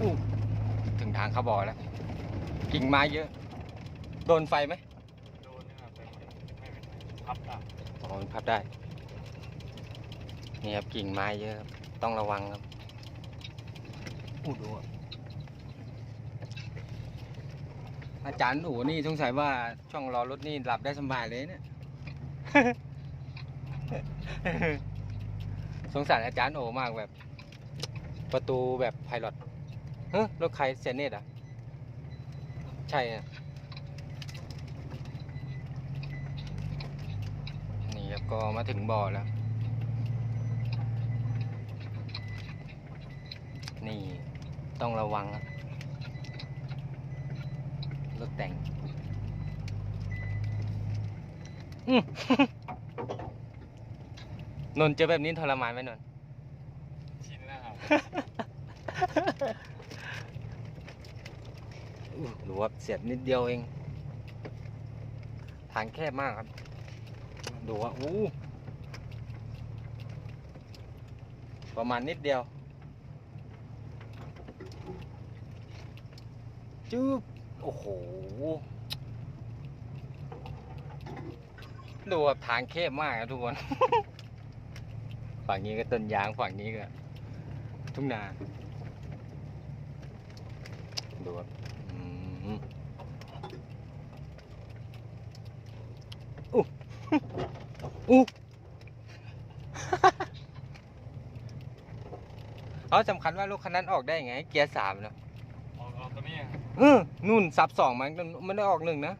อู้ถึงทางเขาบ่อแล้ว กิ่งไม้เยอะ โดนไฟไหมโดนนะครับไปไม่เป็นพับอะอ๋อมันพับได้ นี่ครับกิ่งไม้เยอะครับต้องระวังครับอู้ดูอะอาจารย์อู๋นี่สงสัยว่าช่องรอรถนี่หลับได้สบายเลยเนี่ย สงสารอาจารย์โอมากแบบ ประตูแบบไพลอตเฮ้ยรถใครเซนเนตอะ ใช่อะนี่ครับก็มาถึงบ่อแล้ว นี่ต้องระวังครับรถแต่ง อืม นนท์เจอแบบนี้ทรมานไหมนนท์ ชินแล้วครับ อู้หรือว่าเสียดนิดเดียวเองทางแคบมากครับ ดูว่าอู้ประมาณนิดเดียวจึ๊บโอ้โห ดูว่าทางแคบมากครับทุกคน ฝั่งนี้ก็ต้นยาง ฝั่งนี้ก็ ทุ่งนา ดูครับอืมอู้ อู้เอาสำคัญว่ารถคันนั้นออกได้ไง เกียร์สามเนาะออกออกตัวนี้ครับเออนู่นซับสองมันมันได้ออกหนึ่งนะ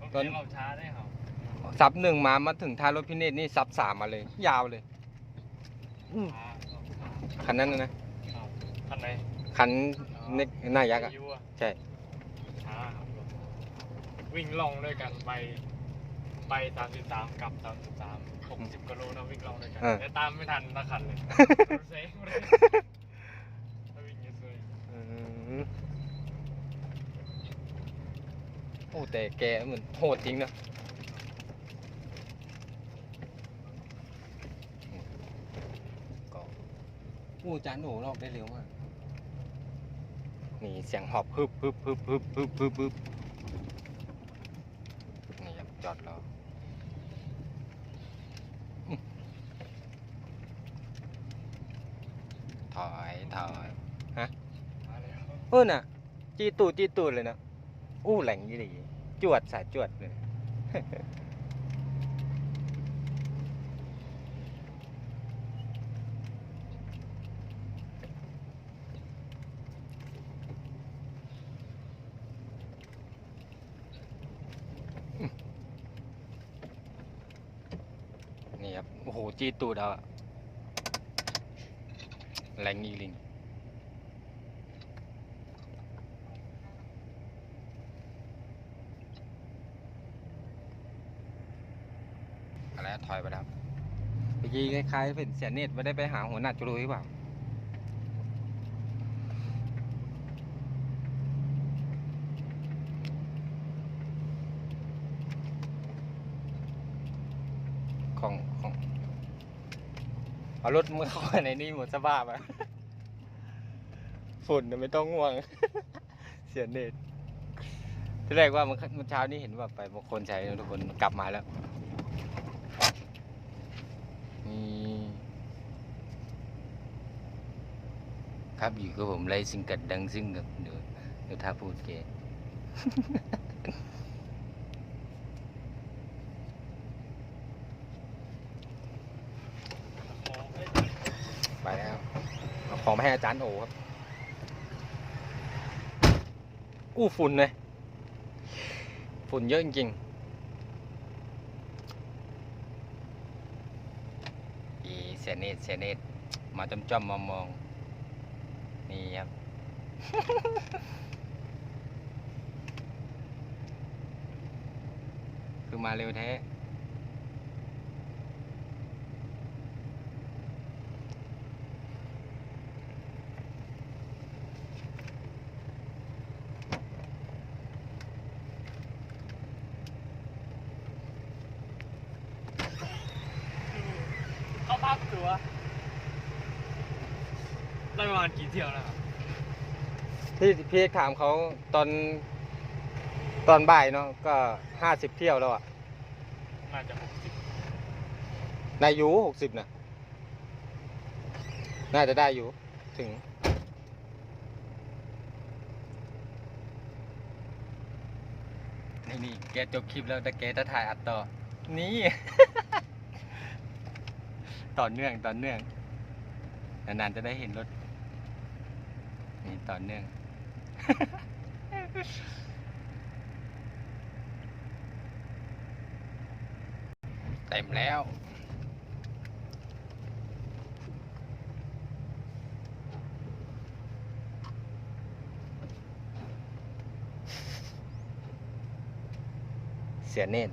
รถตอน เกียร์เราช้าได้ครับซับหนึ่งมามาถึงท้ายรถพิเนตนี่ซับสามมาเลย ยาวเลยอืมช้าเราช้าคันนั้นนะนะครับคันไหนคันในหน้ายักษ์อะอายุอะใช่ ช้าครับวิ่งล่องด้วยกันไป ไปสามสิบสามกลับสามสิบสามหกสิบกิโลนะวิ่งล่องด้วยกันแต่ตามไม่ทันนะคันเลยเซ็งเลยถ้าวิ่งเยอะเลยอืมโอ้แต่แกเหมือนโหดจริงนะก็อู้จานโหนูรอบได้เร็วมาก นี่เสียงหอบฮึบฮึบฮึบฮึบฮึบฮึบฮึบนี่ครับจอดรออื้อถอยถอย มา แล้วเออน่ะ จีตูดจีตูดเลยนะอู้แหล่งยี่ดีจวดสายจวดเลยนี่ครับ โอ้โห จีตูดเอาอะแรงอีลิง อะไรอะถอยไปแล้ว เมื่อกี้คล้ายๆเป็นเสียเนตไม่ได้ไปหาหัวหน้าจุลุยหรือเปล่าของของเอารถมือเข้าไปในนี่หมดสภาพอะฝุ่นน่ะไม่ต้องห่วง เสียเนตที่แรกว่าเมื่อเมื่อเช้านี้เห็นว่าไปบางคนใช้นะทุกคนกลับมาแล้ว นี่ครับอยู่กับผมไลซิงกัดดังซิงกับเดี๋ยวเดี๋ยวถ้าพูดเกไปแล้วเอาของมาให้อาจารย์โอครับ อู้ฝุ่นเลยฝุ่นเยอะจริงๆ อีเซเนตเซเนตมาจำจำมองมองนี่ครับ คือมาเร็วแท้ เขาพักตัวได้ประมา ณกี่เที่ยวแล้วครับที่พี่เอกถามเขาตอนตอนบ่ายเนาะก็ห้าสิบเที่ยวแล้วอะน่าจะหกสิบนายยูหกสิบนะน่าจะได้อยู่ถึง นี่นี่แกจบคลิปแล้วแต่แกจะถ่ายอัดต่อ นี่ ต่อเนื่องต่อเนื่อง นานๆจะได้เห็นรถ นี่ต่อเนื่อง เต็มแล้วเสียเนตร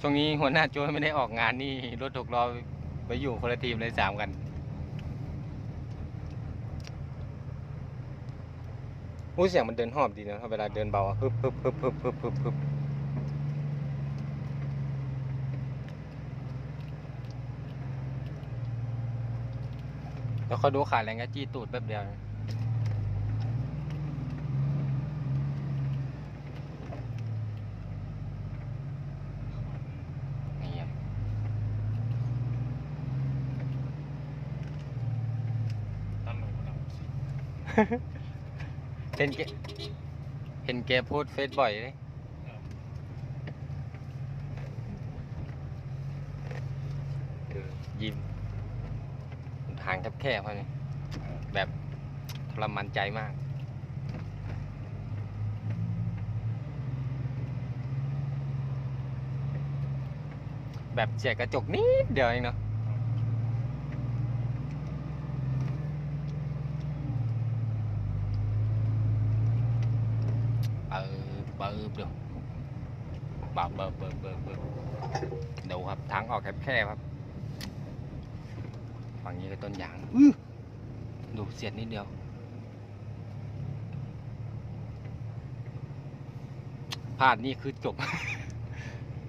ช่วงนี้หัวหน้าโจ้ไม่ได้ออกงานนี่ รถถกล้อไปอยู่คนละทีมเลยสามกัน อู้เสียงมันเดินหอบดีนะเวลาเดินเบาอะฮึบฮึบฮึบฮึบฮึบฮึบฮึบแล้วเขาดูขาแรงก็จี้ตูดแป๊บเดียวน เห็นแกเห็นแกโพสต์เฟซบ่อยเลยเออยิ้มทางแคบๆเขาเนี่ยแบบทรมานใจมาก แบบเสียกระจกนิดเดียวเองเนาะเอ อเปิบดูเบิบเบิบเบิบเบิบเบิบดูครับทางออกแคบๆครับ ฝั่งนี้ก็ต้นยางอื้อดูเสียดนิดเดียวพลาดนี่คือจบ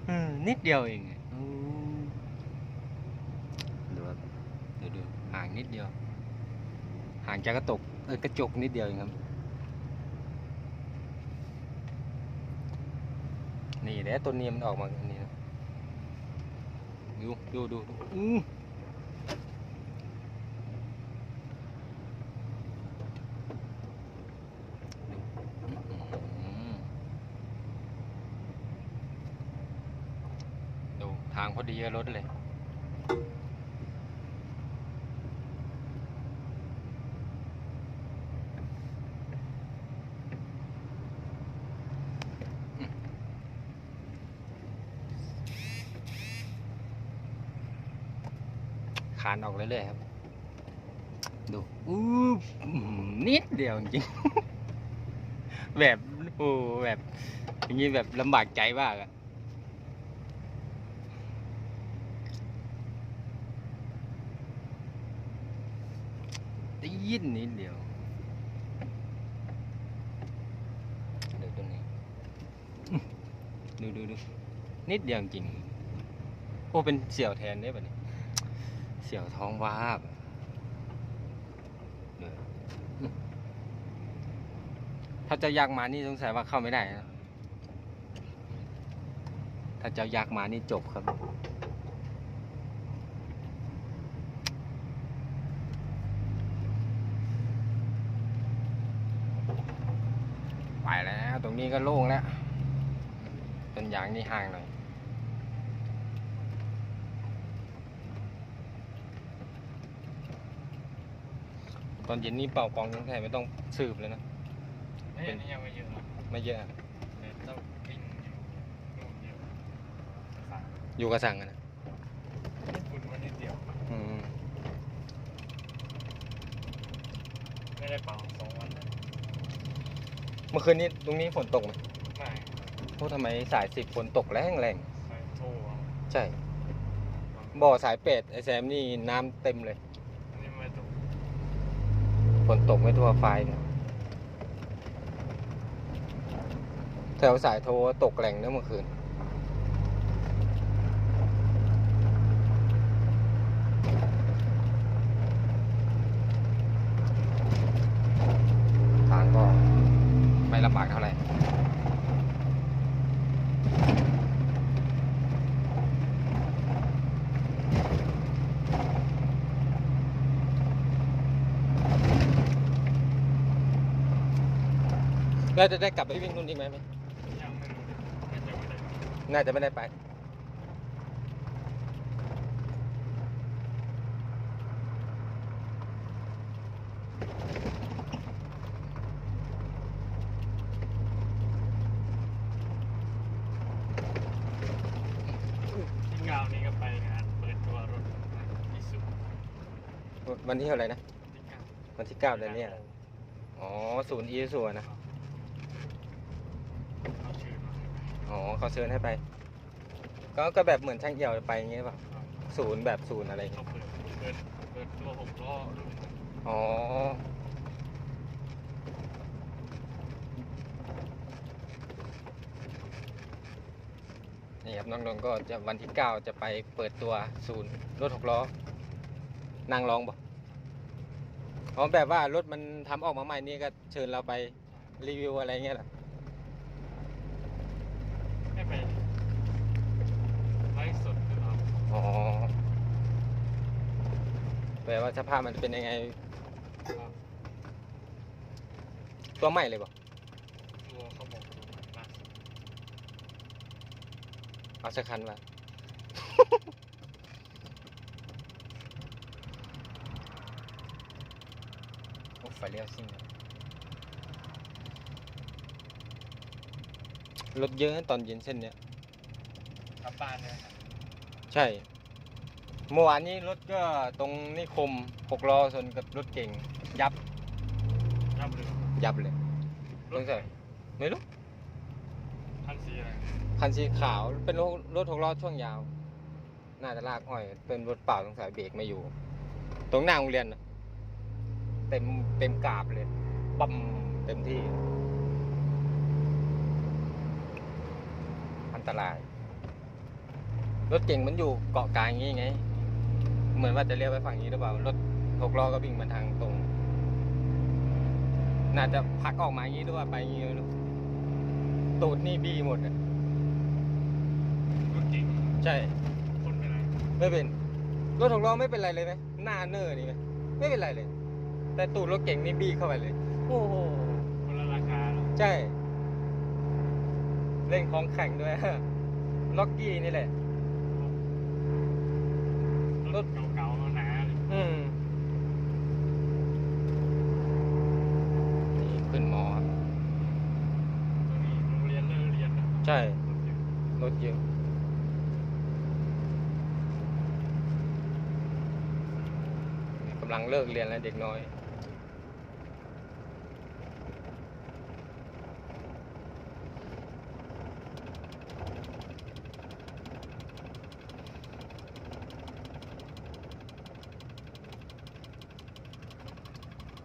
อืมนิดเดียวเองอะอืมดูครับดูดูห่างนิดเดียว ห่างจากกระตกเออกระจกนิดเดียวเองครับ นี่แหละต้นนี้มันออกมาอันนี้นะดูดูดูดูอื้อดูทางพอดีรถเลย คานออกเรื่อยๆครับ ดูอู้นิดเดียวจริงแบบโอ้แบบอย่างนี้แบบลำบากใจมากอะได้ยินนิดเดียวดูตรงนี้ ดูดูดูนิดเดียวจริง โอ้เป็นเสี่ยวแทนได้ปะเนี่ย เสียวท้องวาบถ้าเจะยักษ์มานี่สงสัยว่าเข้าไม่ได้นะ ถ้าเจ้ายักษ์มานี่จบครับ ไปแล้ว ตรงนี้ก็โล่งแล้ว ต้นยางนี่ห่างหน่อย ตอนเย็นนี่เป่ากองทั้งแท่ไม่ต้องสืบเลยนะเฮ้ยอันนี้ยังไม่เยอะหรอกไม่เยอะอะเดี๋ยวต้องวิ่งอยู่นู่นเดียวสั่งอยู่กระสังอะนะคุณมานิดเดียว อืมไม่ได้เป่าสองวันเลยเมื่อคืนนี้ตรงนี้ฝนตกไหมไม่โอ้ทำไมสายสิบฝนตกแรงแรงไม่โทรเอาใช่ บ่อสายเป็ดไอแซมนี่น้ำเต็มเลยอันนี้ไม่ตก ฝนตกไม่ทั่วไฟเนี่ยแถวสายโทรตกแรงนะเมื่อคืน เบากเท่าไหร่ แล้วจะได้กลับไปวิ่งนู่นอีกไหมไหมยังไม่รู้เลยไม่เจอไม่ได้น่าจะไม่ได้ไป ที่เก้านี้ก็ไปงานเปิดตัวรถอิสุวันที่เท่าไหร่นะที่เก้าวันที่เก้าเดือนเนี้ยอ๋อศูนย์อีส่วนนะ เอาชื่อมาให้ไป อ๋อเขาเชิญให้ไป ก็ก็แบบเหมือนช่างเอี่ยวไปอย่างเงี้ยป่ะครับศูนย์แบบศูนย์อะไรเงี้ยเปิดเปิดเปิดตัวหกล้อนอ๋อนี่ครับน้องนนก็จะวันที่เก้าจะไปเปิดตัวศูนย์รถหกล้อนั่งลองบ่อ๋อแบบว่ารถมันทำออกมาใหม่นี่ก็เชิญเราไปรีวิวอะไรเงี้ยหรอ ให้ไปไลฟ์สดหรือเปล่า อ๋อ แปลว่าสภาพมันเป็นยังไงครับตัวใหม่เลยบ่ตัวเขาบอกตัวใหม่ล่าสุดเอาสักคันมาโอ้ไฟเลี้ยวซิ่งเลยรถเยอะนะตอนเย็นเส้นเนี้ยกลับบ้านเลยครับ ใช่ เมื่อวานนี้รถก็ตรงนิคมหกล้อชนกับรถเก่ง ยับยับเลยยับเลยสงสัยไม่รู้พันสีอะไรคันสีขาวเป็นรถรถหกล้อช่วงยาว น่าจะลากอ้อย เป็นรถเปล่าสงสัยเบรกไม่อยู่ ตรงหน้าโรงเรียนน่ะเต็มเต็มกราบเลยปั๊มเต็มที่ อันตราย รถเก่งมันอยู่เกาะกลางอย่างงี้ไง เหมือนว่าจะเลี้ยวไปฝั่งนี้หรือเปล่ารถหกล้อก็วิ่งมาทางตรง น่าจะพักออกมาอย่างนี้หรือว่าไปอย่างนี้ไม่รู้ตูดนี่บี้หมดอะรถจริงใช่คนไปไหนไม่เป็นรถหกล้อไม่เป็นไรเลยไหมหน้าเนอร์นี่ไหมไม่เป็นไรเลย แต่ตูดรถเก่งนี่บี้เข้าไปเลย โอ้โหคนละราคาแล้วใช่ เล่นของแข่งด้วยล็อกกี้นี่แหละ รถเก่าๆหนาเลยอืมนี่ขึ้นมอครับตัวนี้โรงเรียนเลิกเรียนนะใช่รถเยอะรถเยอะกำลังเลิกเรียนแล้วเด็กน้อย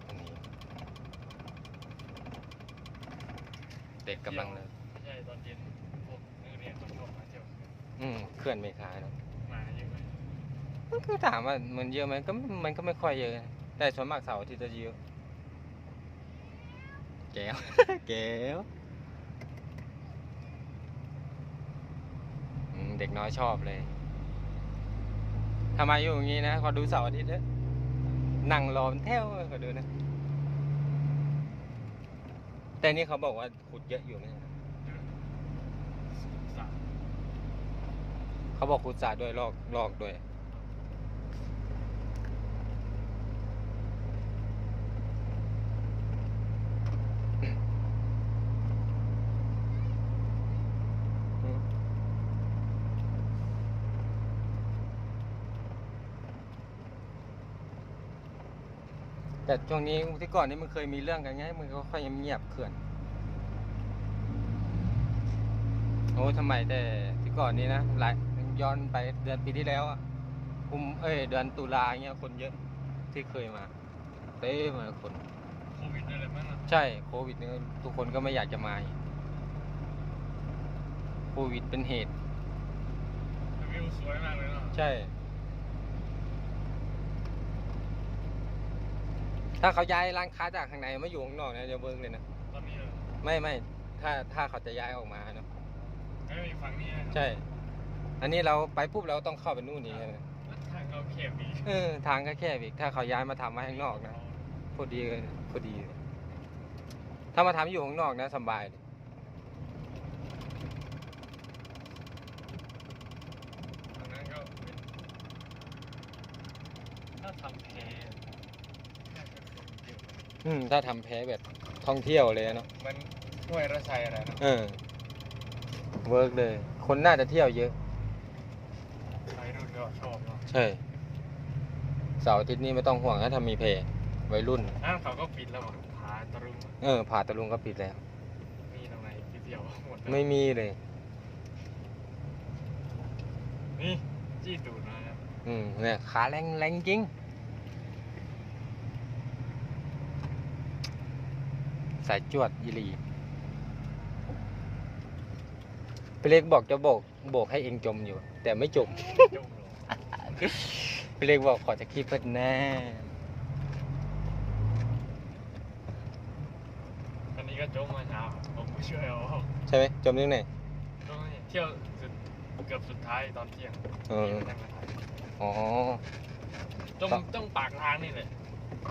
อันนี้เด็กกำลังเลย ไม่ใช่ตอนเย็นพวกนักเรียนต้องชอบมาเที่ยว อืมเคลื่อนเมคาเนอะ มาเยอะไหม ก็คือถามว่ามันเยอะไหมก็มันก็ไม่ค่อยเยอะนะแต่ส่วนมากเสาร์อาที่จะเยอะแก้วแก้วอืมเด็กน้อยชอบเลยทำไมอยู่อย่างนี้นะขอดูเสาร์อาทิตย์เถอะนั่งรอเป็นแถวขอดูนะ แต่นี่เขาบอกว่าขุดเยอะอยู่ไหมสามเขาบอกขุดสระด้วยลอกลอกด้วย แต่ช่วงนี้ที่ก่อนนี้มันเคยมีเรื่องกันไงมันก็ค่อยเงียบๆเขื่อนโอ้ทำไมแต่ที่ก่อนนี้นะหลายย้อนไปเดือนปีที่แล้วอะกุมเอ้ยเดือนตุลาเงี้ยคนเยอะที่เคยมาเต้มาคนโควิดอะไรมั้งนะใช่โควิดเนี่ยทุกคนก็ไม่อยากจะมาอีกโควิดเป็นเหตุแต่วิวสวยมากเลยเนาะใช่ ถ้าเขาย้ายร้านค้าจากข้างในมาอยู่ข้างนอกเนี่ยจะเบิ้งเลยนะตอนนี้เลยอไม่ไม่ถ้าถ้าเขาจะย้ายออกมาเนาะไม่มีฝั่งนี้นะครับใช่ อันนี้เราไปปุ๊บเราต้องเข้าไปนู่นนี่ใช่ไหมทางเราเข็มอีกเออทางก็แคบอีกถ้าเขาย้ายมาทำไว้ข้างนอกนะพอดีเลยพอดีเลยถ้ามาทำอยู่ข้างนอกนะสบายเลย ทางนั้นก็เป็นถ้าทำแพน่าจะคนเย อะอืมถ้าทำแพ้แบบท่องเที่ยวเลยเนาะมันห้วยระไซอะไรนะเออเวิร์กเลย คนน่าจะเที่ยวเยอะใครรุ่นก็ชอบเนาะใช่เสาร์อาทิตย์นี้ไม่ต้องห่วงนะถ้ามีเพย์วัยรุ่น อ้าวเขาก็ปิดแล้วอะผาตะลุงเออผ่าตะลุงก็ปิดแล้ว มีตรงไหนที่เที่ยวหมดแล้วไม่มีเลย นี่จี้ตูดมาครับอืมเนี่ยขาแรงแรงจริงายจวดยีรีพี่เล็กบอกจะโบกโบกให้เองจมอยู่ แต่ไม่จมจมลงพี่เล็กบอกขอจะคลิปเพิ่นแน่อันนี้ก็จมมาเช้าผมไม่ช่วยเอาออกใช่ไหมจมที่ไหนต้องเที่ยวสุดเกือบสุดท้ายตอนเที่ยงเออที่มาทางไหนอ๋อจมต้องปากทางนี่เลย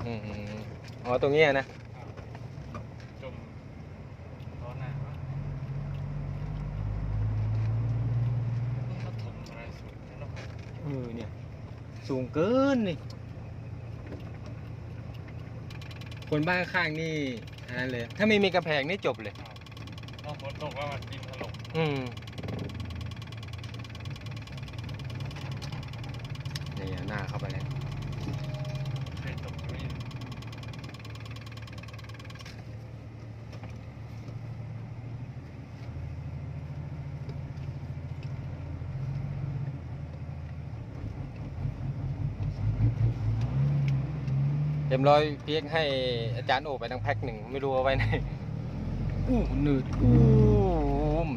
อืมอืมอ๋อตรงเนี้ยนะ จมร้อนหน้าวะนี่เขาถมอะไรสุดเนาะ เออเนี่ย สูงเกินนี่ คนบ้านข้างนี่อันนั้นเลย ถ้าไม่มีกระแพงนี่จบเลยพอฝนตกว่ามันดินถล่มอืมนี่เอาหน้าเข้าไปแล้ว เคยตกนี่ เต็มร้อยเพียกให้อาจารย์โอไปทั้งแพ็คหนึ่งไม่รู้เอาไว้ไหนอู้หนืดอู้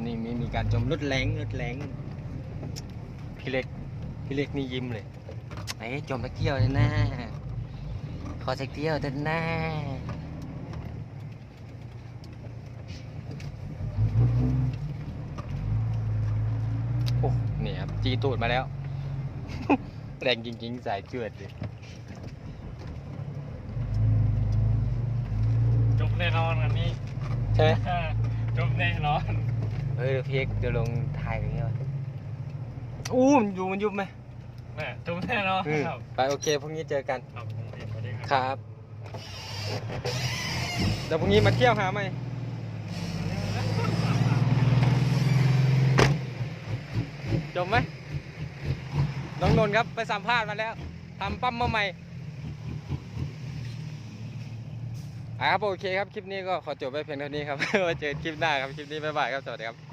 นี่มีมีการจมรถแรงรถแรงพี่เล็กพี่เล็กนี่ยิ้มเลยไอ้จมสักเที่ยวเถอะนะขอสักเที่ยวเถอะนะโอ้เนี่ยครับจีตูดมาแล้ว แรงจริงๆ สายเจือดเลย จม แน่นอนอันนี้ใช่ไหมจมแน่นอนเฮ้ยเดี๋ยวพี่เอกเดี๋ยวลงถ่ายตรงนี้ก่อนอู้มันอยู่มันยุบไหมแม่จมแน่นอนอืมครับไปโอเคพรุ่งนี้เจอกัน ครับผมเห็นพอดีครับ ครับ เดี๋ยวพรุ่งนี้มาเที่ยวหาไหมจบไหมน้องนนท์ครับไปสัมภาษณ์มาแล้วทำปั๊มมาใหม่อะ ครับโอเคครับคลิปนี้ก็ขอจบไว้เพียงเท่านี้ครับไว้เจอคลิปหน้าครับคลิปนี้บ๊ายบายครับสวัสดีครับ